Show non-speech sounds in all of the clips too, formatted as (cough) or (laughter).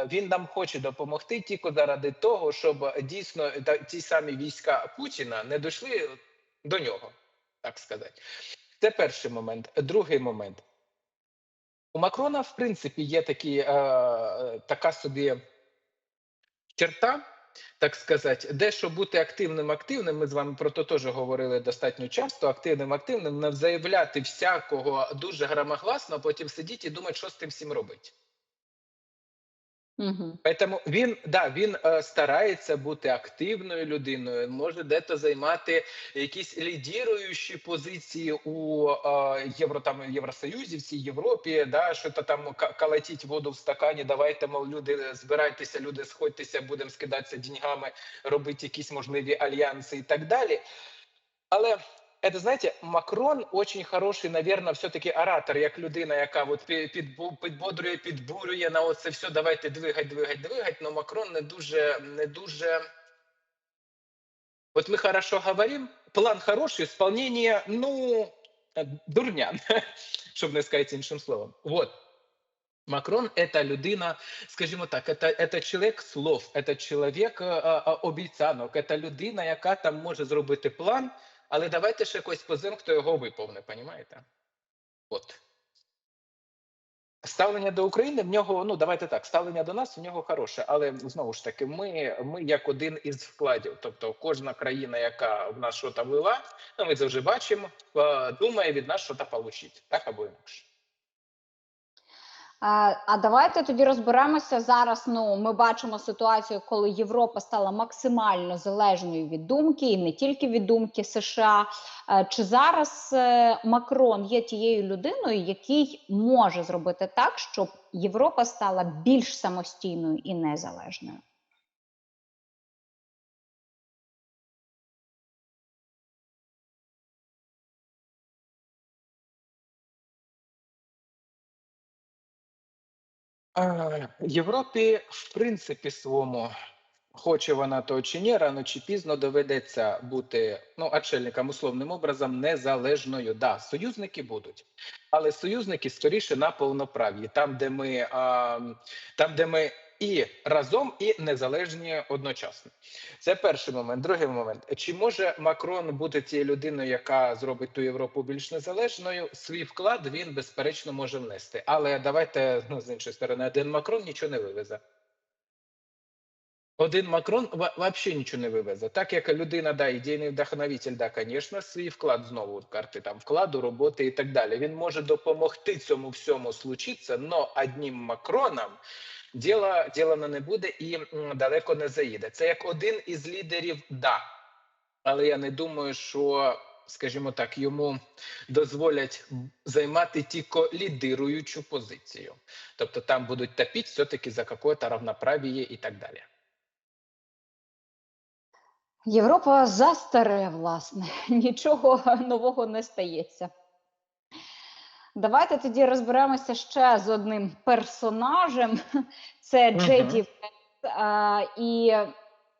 е, він нам хоче допомогти тільки заради того, щоб дійсно ті самі війська Путіна не дійшли до нього, так сказати. Це перший момент. Другий момент. У Макрона, в принципі, є такі, е, така собі черта, так сказати, де щоб бути активним активним, ми з вами про це теж говорили достатньо часто. Активним активним, не заявляти всякого дуже громогласно, а потім сидіти і думати, що з тим всім робити. Угу. Поэтому він да він е, старається бути активною людиною, може дето займати якісь лідіруючі позиції у е, євро там Євросоюзі, в цій Європі, да що то там калатіть воду в стакані. Давайте мов люди збирайтеся, люди сходьтеся, будемо скидатися деньгами, робити якісь можливі альянси і так далі. Але это, знаєте, Макрон очень хороший, наверное, все-таки оратор, як людина, яка от пі- підбу- підбодрює, підбурює на оце все, давайте двигать, двигать, двигать, но Макрон не дуже, не дуже... Вот мы хорошо говорим, план хороший, исполнение, ну, э, дурня, (laughs) щоб не сказати іншим словом. Вот. Макрон – это людина, скажімо так, это, это чоловік слов, это чоловік е, е, обіцянок, это людина, яка там може зробити план, але давайте ще якось позин, хто його виповне, понімаєте? От. Ставлення до України в нього, ну давайте так, ставлення до нас у нього хороше, але знову ж таки, ми, ми як один із вкладів. Тобто, кожна країна, яка в нас щось вела, ну ми це вже бачимо, думає від нас що та получить, так або інакше. А, давайте тоді розберемося зараз. Ну, ми бачимо ситуацію, коли Європа стала максимально залежною від думки, і не тільки від думки США. Е, Чи зараз е, Макрон є тією людиною, який може зробити так, щоб Європа стала більш самостійною і незалежною? Європі, в принципі, своєму, хоче вона то чи ні, рано чи пізно доведеться бути ну, очільникам, условним образом незалежною. Да, союзники будуть, але союзники скоріше на повноправ'ї, там, де ми, а, там, де ми і разом, і незалежні одночасно. Це перший момент. Другий момент. Чи може Макрон бути тією людиною, яка зробить ту Європу більш незалежною? Свій вклад він безперечно може внести. Але давайте ну, з іншої сторони, один Макрон нічого не вивезе. Один Макрон вообще нічого не вивезе. Так як людина, да, ідейний вдохновитель, да, звісно, свій вклад знову карти там вкладу, роботи і так далі. Він може допомогти цьому всьому случитися, но одним Макроном діло, діло не буде і далеко не заїде. Це як один із лідерів, да. Але я не думаю, що, скажімо так, йому дозволять займати тільки лідируючу позицію. Тобто там будуть топити все-таки за какое-то равноправие і так далі. Європа застаре, власне, (laughs) нічого нового не стається. Давайте тоді розберемося ще з одним персонажем. (laughs) Це Мгм. Джеді Венс. А, і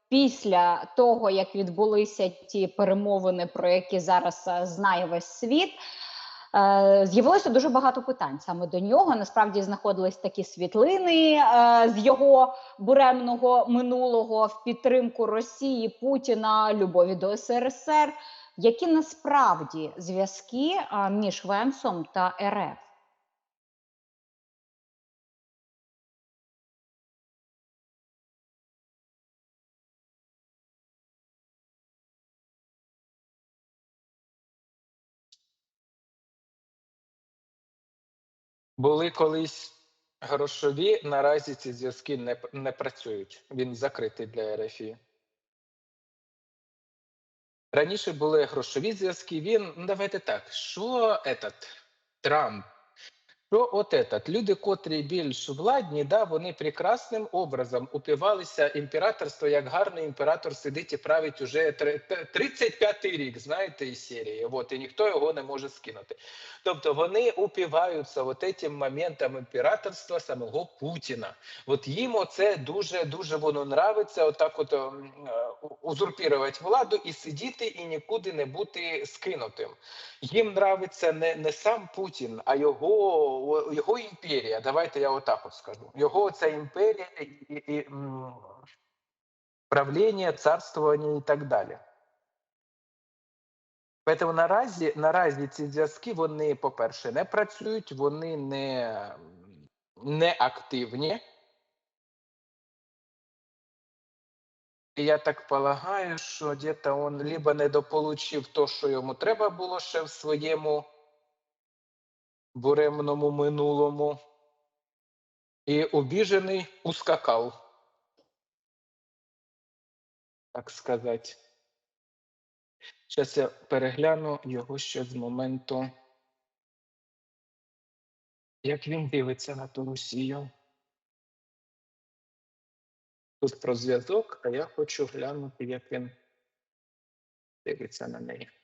після того, як відбулися ті перемовини, про які зараз знає весь світ, е, з'явилося дуже багато питань саме до нього. Насправді знаходились такі світлини е, з його буремного минулого в підтримку Росії, Путіна, любові до СРСР. Які насправді зв'язки між Венсом та РФ? Були колись грошові, наразі ці зв'язки не, не працюють. Він закритий для РФІ. Раніше були грошові зв'язки. Він, ну давайте так, що этот Трамп, що от этот, люди, котрі більш владні, да, вони прекрасним образом упивалися імператорство, як гарний імператор сидить і править уже три- т- 35-й рік, знаєте, із серії. От, і ніхто його не може скинути. Тобто вони упиваються от этим моментом імператорства самого Путіна. От їм оце дуже дуже воно нравиться, отак от ем, е, узурпірувати владу і сидіти і нікуди не бути скинутим. Їм нравиться не, не сам Путін, а його його імперія, давайте я отак от скажу. Його ця імперія і, і, і правління, царствування і так далі. Тому наразі, наразі ці зв'язки, вони, по-перше, не працюють, вони не, не активні. Я так полагаю, що где-то он либо недополучив то, що йому треба було ще в своєму буремному минулому, і обіжений ускакав. Так сказати. Зараз я перегляну його ще з моменту, як він дивиться на ту Росію. Тут про зв'язок, а я хочу глянути, як він дивиться на неї.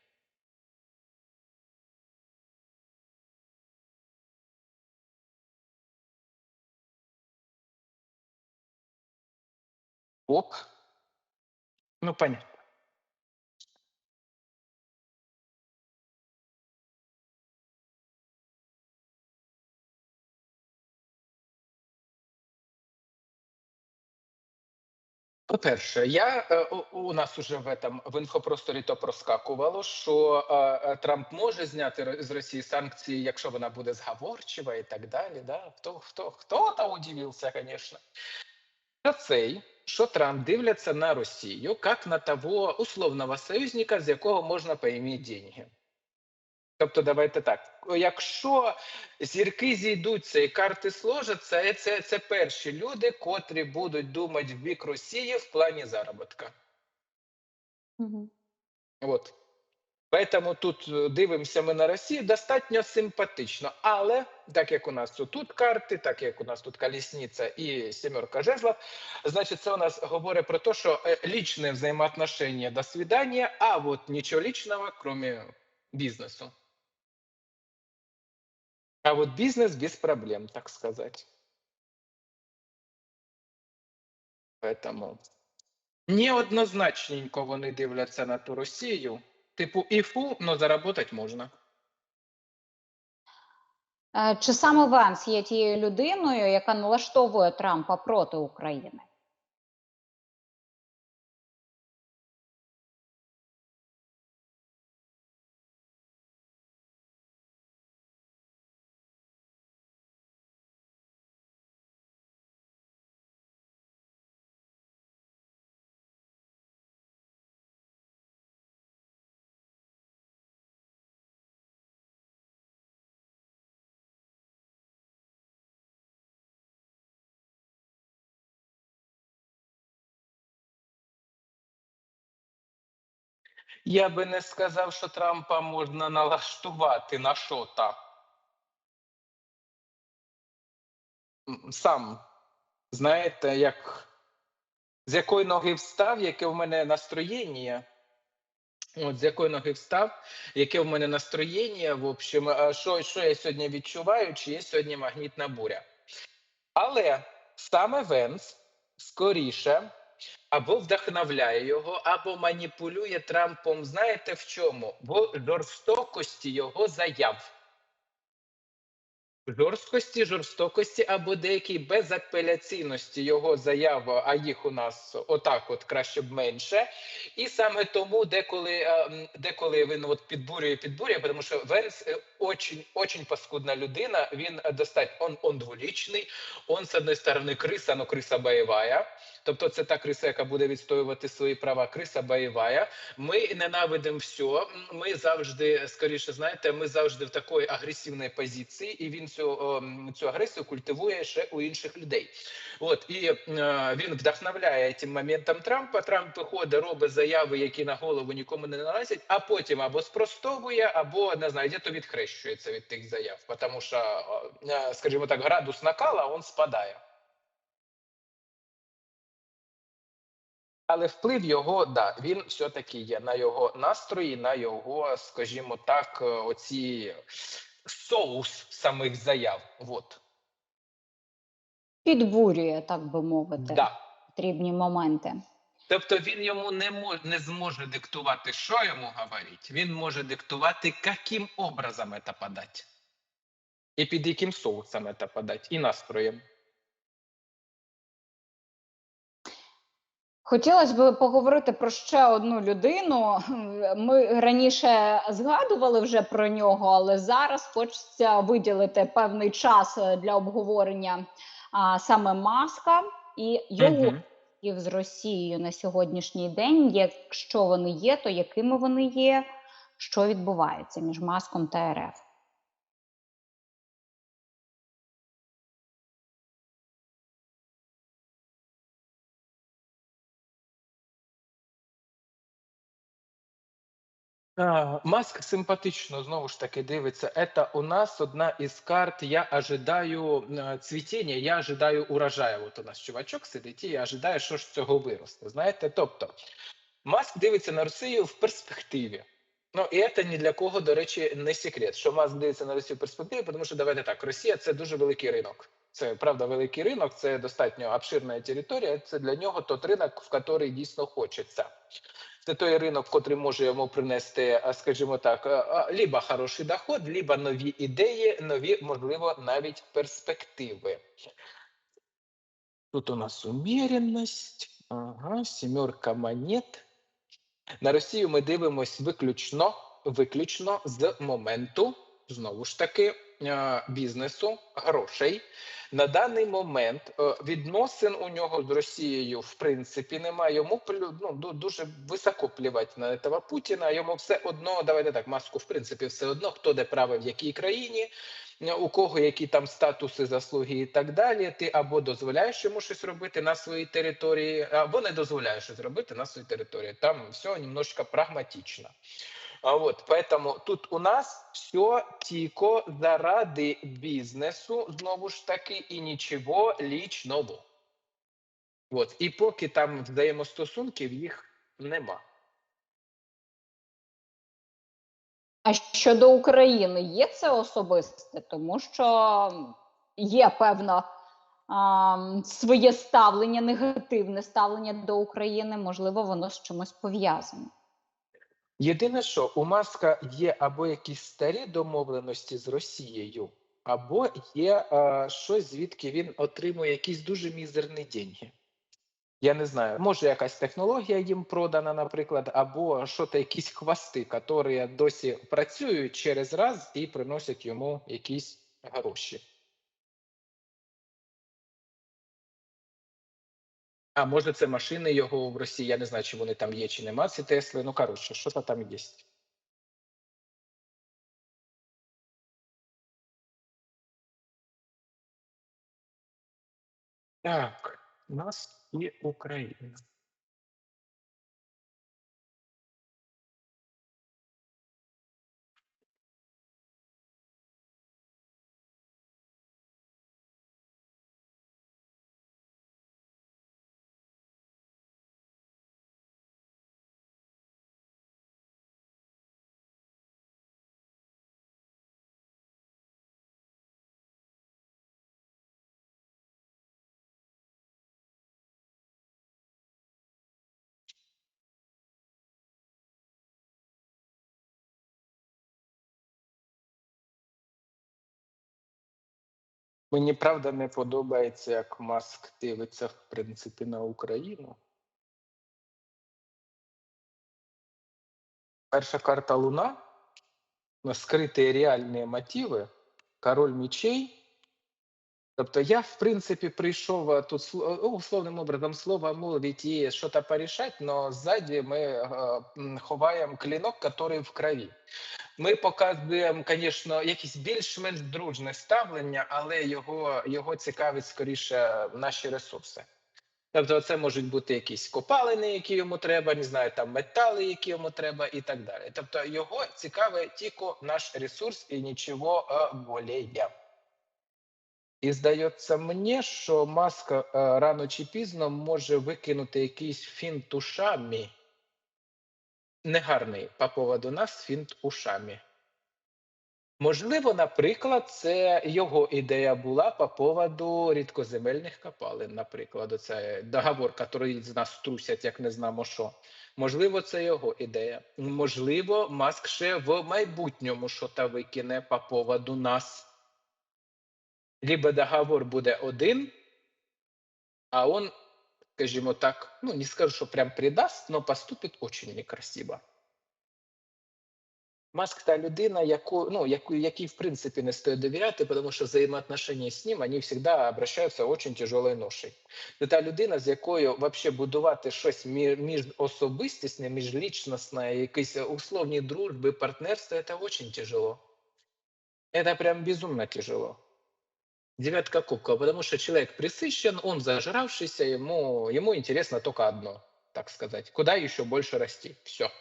Оп. Ну, понятно. По-перше, я е, у, нас уже в этом в інфопросторі то проскакувало, що е, е, Трамп може зняти з Росії санкції, якщо вона буде зговорчива і так далі. Да? Хто хто хто там удивився, звісно. Цей, що Трамп дивляться на Росію як на того условного союзника, з якого можна поіміти деньги. Тобто, давайте так: якщо зірки зійдуться і карти сложаться, це, це перші люди, котрі будуть думати в бік Росії в плані заробітка. Угу. От. Поэтому тут е, дивимося ми на Росію достатньо симпатично. Але так як у нас тут карти, так як у нас тут колісниця і сімерка жезлов, значить, це у нас говорить про те, що е, лічне взаємоотношення до свидання, а от нічого лічного, крім бізнесу. А вот бизнес без проблем, так сказать. Поэтому неоднозначненько вони дивляться на ту Росію. Типу, іфу, но заработать можна. Е, Чи саме Венс є тією людиною, яка налаштовує Трампа проти України? Я би не сказав, що Трампа можна налаштувати на що-то. Сам знаєте, як з якої ноги встав, яке в мене настроєння. От з якої ноги встав, яке в мене настроєння, в общем, що, що я сьогодні відчуваю, чи є сьогодні магнітна буря. Але саме Венс скоріше або вдохновляє його, або маніпулює Трампом. Знаєте в чому? В жорстокості його заяв. Жорсткості, жорстокості або деякій безапеляційності його заяв, а їх у нас отак, от краще б менше. І саме тому деколи, е, деколи він от підбурює, підбурює, тому що Венс е, очень, очень паскудна людина. Він е, достатньо он, он дволічний, он з одної сторони криса, но криса бойова. Тобто це та криса, яка буде відстоювати свої права, криса бойова. Ми ненавидимо все. Ми завжди, скоріше, знаєте, ми завжди в такої агресивній позиції, і він цю, цю агресію культивує ще у інших людей. От і е, він вдохновляє цим моментом Трампа. Трамп виходить, робить заяви, які на голову нікому не налазять, а потім або спростовує, або не знаю, то відхрещується від тих заяв, тому що, е, скажімо так, градус накала він спадає. Але вплив його, да, він все-таки є на його настрої, на його, скажімо так, е, оці соус самих заяв. Вот. Підбурює, так би мовити, Да. потрібні моменти. Тобто він йому не мож, не зможе диктувати, що йому говорити. Він може диктувати, яким образом це подати. І під яким соусом це подати, і настроєм. Хотілося б поговорити про ще одну людину. Ми раніше згадували вже про нього, але зараз хочеться виділити певний час для обговорення а, саме маска і його зв'язків з Росією на сьогоднішній день. Якщо вони є, то якими вони є, що відбувається між маском та РФ? Маск симпатично знову ж таки дивиться. Это у нас одна із карт. Я ожидаю е, цвітіння, я ожидаю урожаю. От у нас чувачок сидить, і я ожидаю, що ж цього виросте. Знаєте, тобто Маск дивиться на Росію в перспективі. Ну і це ні для кого, до речі, не секрет. Що Маск дивиться на Росію в перспективі, тому що давайте так, Росія це дуже великий ринок. Це правда великий ринок, це достатньо обширна територія. Це для нього тот ринок, в який дійсно хочеться. Це той ринок, котрий може йому принести, скажімо так, а, а, хороший доход, либо нові ідеї, нові, можливо, навіть перспективи. Тут у нас уміряність, ага, сімерка монет. На Росію ми дивимось виключно, виключно з моменту, знову ж таки, е, бізнесу, грошей. На даний момент е, відносин у нього з Росією в принципі немає. Йому ну, дуже високо плівати на цього Путіна. Йому все одно, давайте так, маску, в принципі, все одно, хто де правий в якій країні, е, у кого які там статуси, заслуги і так далі. Ти або дозволяєш йому щось робити на своїй території, або не дозволяєш щось робити на своїй території. Там все немножко прагматично. А вот, поэтому тут у нас все тільки заради бізнесу, знову ж таки, і нічого лічного. От, і поки там взаємостосунків їх нема. А щодо України є це особисте, тому що є певно своє ставлення, негативне ставлення до України. Можливо, воно з чимось пов'язане. Єдине, що у Маска є або якісь старі домовленості з Росією, або є е, щось, звідки він отримує якісь дуже мізерні деньги. Я не знаю, може якась технологія їм продана, наприклад, або що то якісь хвости, які досі працюють через раз і приносять йому якісь гроші. А може, це машини його в Росії. Я не знаю, чи вони там є, чи нема ці Тесли. Ну, коротше, що там є. Так, у нас і Україна. Мені правда не подобається, як Маск дивиться, в принципі, на Україну. Перша карта Луна, скриті реальні мотиви, король мечей. Тобто я, в принципі, прийшов е, тут сло- ну, условним образом слово молвить і щось порішати, але ззаді ми е, ховаємо клінок, який в крові. Ми показуємо, звісно, якісь більш-менш дружне ставлення, але його, його цікавить скоріше наші ресурси. Тобто, це можуть бути якісь копалини, які йому треба, не знаю, там метали, які йому треба, і так далі. Тобто, його цікавить тільки наш ресурс і нічого е, более. І здається мені, що маска е, рано чи пізно може викинути якийсь фінт ушами. Негарний по поводу нас фінт ушами. Можливо, наприклад, це його ідея була по поводу рідкоземельних копалин, наприклад, це договор, який з нас трусять, як не знамо що. Можливо, це його ідея. Можливо, Маск ще в майбутньому щось викине по поводу нас. Либо договор буде один, а он, скажімо так, ну не скажу, що прям предаст, но поступить очень некрасиво. Маск та людина, яку, ну, яку, якій в принципі не стоїть довіряти, тому що взаємоотношення з ним вони завжди обращаються очень тяжелою ношею. Це та людина, з якою вообще будувати щось мі- міжособистісне, міжлічностне, якісь условні дружби, партнерство, це очень тяжело. Это прям безумно тяжело Девятка кубков, потому что человек присыщен, он зажравшийся, ему, ему интересно только одно, так сказать. Куда еще больше расти? Все.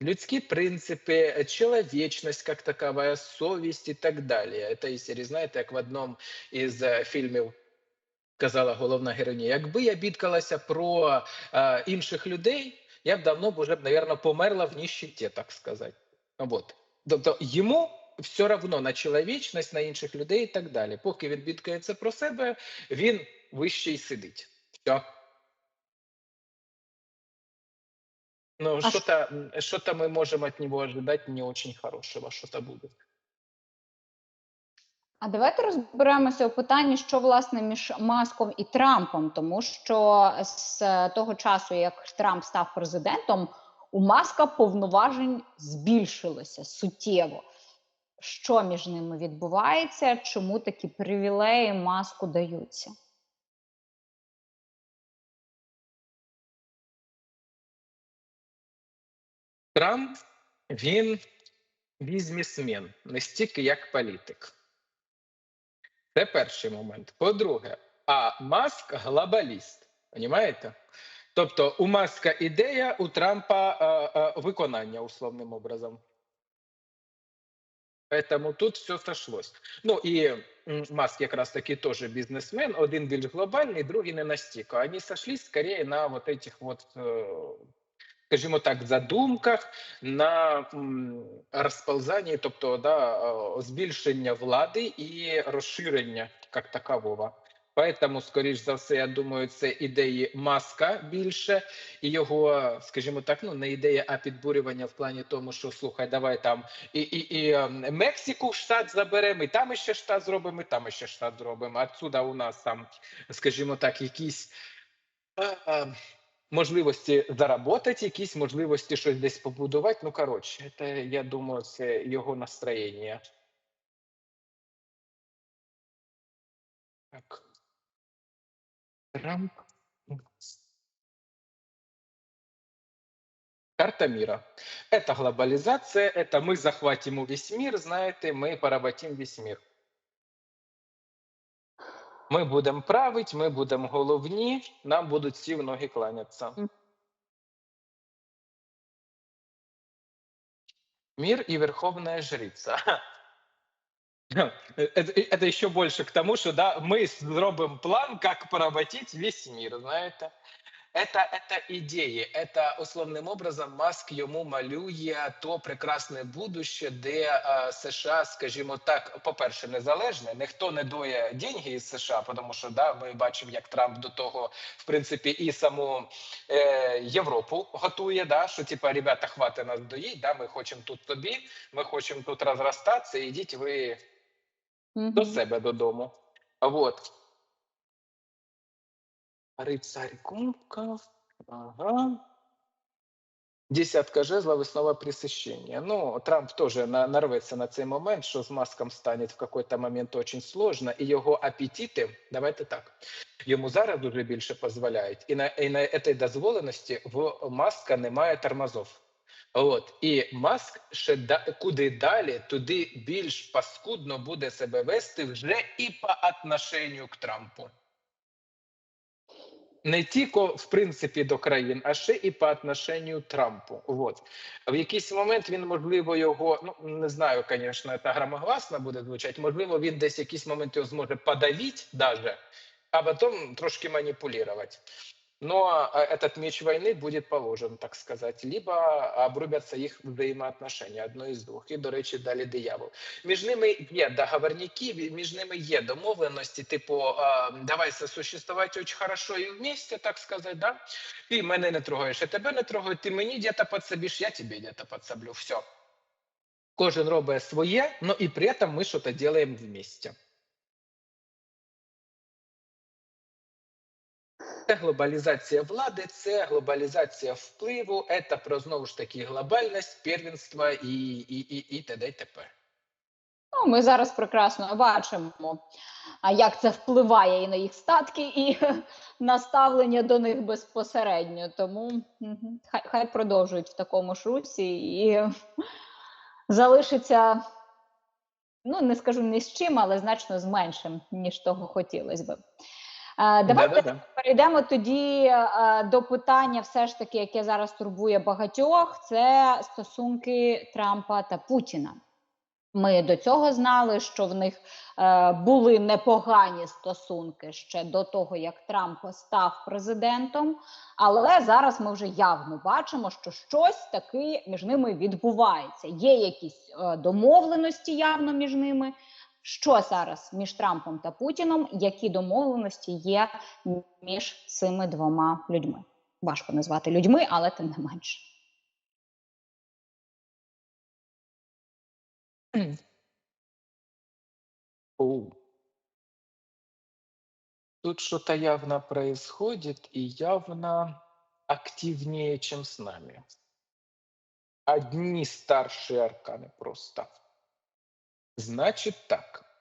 Людские принципы, человечность как таковая, совесть и так далее. Это із серії, знаєте, як в одному із е, фільмів казала головна героїня, якби я бідкалася про е, інших людей, я б давно б уже, наверное, померла в нищеті, так сказати. Вот. Тобто йому все равно на чоловічність, на інших людей і так далі. Поки він бідкається про себе, він вище й сидить. Все. Ну, А что-то, м, что-то мы можем от не очень хорошего, что-то будет. А давайте розберемося у питанні, що власне між Маском і Трампом, тому що з того часу, як Трамп став президентом, у Маска повноважень збільшилося суттєво. Що між ними відбувається? Чому такі привілеї маску даються? Трамп, він бізнесмен, не стільки як політик. Це перший момент. По-друге, а Маск глобаліст. Понімаєте? Тобто у Маска ідея, у Трампа е, е, виконання условним образом. Поэтому тут все сошлось. Ну і Маск якраз таки теж бізнесмен, один більш глобальний, другий не настільки. Вони сошлись скорее на вот этих вот, е, скажімо так, задумках, на розповзанні, тобто да, збільшення влади і розширення як такового. Поэтому, скоріш за все, я думаю, це ідеї маска більше, і його, скажімо так, ну не ідея, а підбурювання в плані тому, що слухай, давай там і, і, і ем, Мексику в штат заберемо, і там ще штат зробимо, і там ще штат зробимо. Отсюда у нас там, скажімо так, якісь. е, е, можливості заработати, якісь можливості щось десь побудувати. Ну, коротше, це, я думаю, це його настроєння. Так. Трамп. Карта мира. Это глобализация, это мы захватим весь мир, знаете, мы поработим весь мир. Ми будемо править, ми будемо головні, нам будуть всі в ноги кланятися. Мгм. Мир и верховная жрица. (laughs) (laughs) Это, это еще больше к тому, что да, мы зробим план, как поработить весь мир, знаєте. Это, это ідеї, это условним образом Маск йому малює то прекрасне будуще, де е, США, скажімо так, по-перше, незалежне, ніхто не доє деньги із США, тому що да, ми бачимо, як Трамп до того, в принципі, і саму е, Європу готує, да, що типа, ребята, хватить нас доїть, да, ми хочемо тут тобі, ми хочемо тут розростатися, ідіть ви до Мгм. себе додому. Вот. Рыцарь кубков. Ага. Десятка жезлов и снова пресыщение. Ну, Трамп тоже на, нарвется на цей момент, що з Маском станет в какой-то момент очень сложно, і його апетити, давайте так, йому зараз дуже більше дозволяють, і на, і на этой дозволеності в Маска немає тормозов. От і Маск ще да, куди далі, туди більш паскудно буде себе вести вже і по отношенню к Трампу. Не тільки в принципі до країн, а ще і по отношенню Трампу. От в якийсь момент він можливо його ну не знаю, звісно, це громогласно буде звучати. Можливо, він десь якийсь момент його зможе подавити, даже, а потім трошки маніпулювати Но а, этот меч войны будет положен, так сказать, либо обрубятся їх взаємоотношення, одно із двох. І, до речі, далі диявол. Між ними є договорники, ві- між ними є домовленості, типу, а, давай сосуществувати очень хорошо і вместе, так сказать, да? Ти мене не трогаєш, я тебе не трогаю, ти мені где-то подсобиш, я тебе где-то подсоблю, все. Кожен робить своє, но і при этом ми щось робимо вместе. Це глобалізація влади, це глобалізація впливу, це про знову ж таки глобальність, первенство і, і, і, і т.д. і т.п. Ну, ми зараз прекрасно бачимо, як це впливає і на їх статки, і (laughs) на ставлення до них безпосередньо. Тому хай, хай продовжують в такому ж русі і (laughs) залишиться, ну не скажу ні з чим, але значно з меншим, ніж того хотілося би. Давайте Да-да-да. Перейдемо тоді до питання, все ж таки, яке зараз турбує багатьох, це стосунки Трампа та Путіна. Ми до цього знали, що в них е, були непогані стосунки ще до того, як Трамп став президентом. Але зараз ми вже явно бачимо, що щось таки між ними відбувається. Є якісь е, домовленості явно між ними. Що зараз між Трампом та Путіном? Які домовленості є між цими двома людьми? Важко назвати людьми, але тим не менше. Тут что-то явно происходит и явно активнее, чем с нами. Одни старшие арканы просто. Значит так.